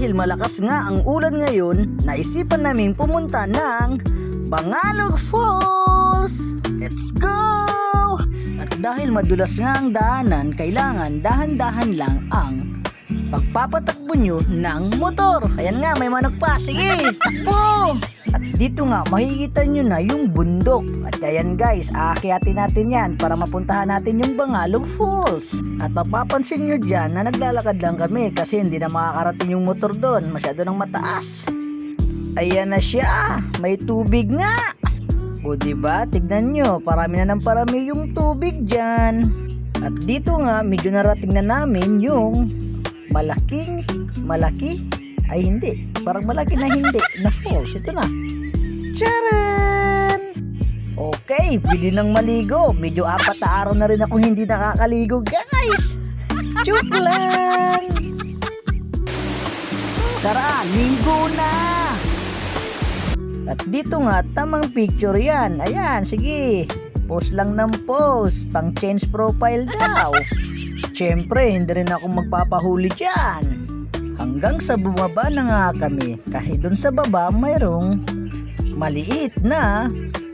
dahil malakas nga ang ulan ngayon, naisipan naming pumunta ng Bangalog Falls! Let's go! At dahil madulas nga ang daanan, kailangan dahan-dahan lang ang pagpapatakbo nyo ng motor. Ayan nga, may manok pa. Sige, takbo! At dito nga, makikita nyo na yung bundok. At ayan guys, aakyatin natin yan para mapuntahan natin yung Bangalog Falls. At mapapansin nyo dyan na naglalakad lang kami kasi hindi na makakarating yung motor doon. Masyado nang mataas. Ayan na siya, may tubig nga. O diba, tignan nyo, parami na ng parami yung tubig dyan. At dito nga, medyo narating na namin yung malaking, malaki, ay hindi, parang malaki na hindi, na falls. Ito na. Charan! Okay, pwede nang maligo. Medyo apat na araw na rin akong hindi nakakaligo, guys. Joke lang. Tara, ligo na! At dito nga, tamang picture yan. Ayan, sige. Post lang ng post. Pang change profile daw. Siyempre, hindi rin ako magpapahuli dyan. Hanggang sa bumaba na nga kami. Kasi dun sa baba, mayroong maliit na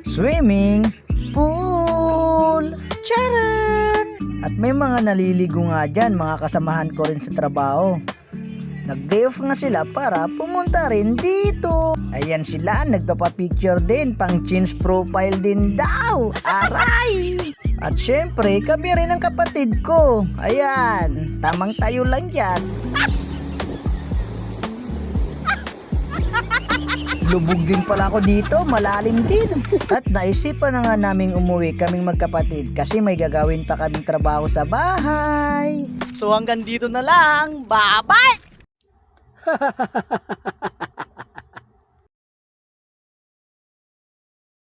swimming pool. Charan! At may mga naliligo nga dyan, mga kasamahan ko rin sa trabaho. Nag-day off nga sila para pumunta rin dito. Ayan sila, nagpapapicture din, pang change profile din daw. Aray! At syempre, kami rin ang kapatid ko. Ayan, tamang tayo lang dyan. Lubog din pala ako dito, malalim din. At naisipan na nga naming umuwi kaming magkapatid kasi may gagawin pa kaming trabaho sa bahay. So hanggang dito na lang. Bye-bye!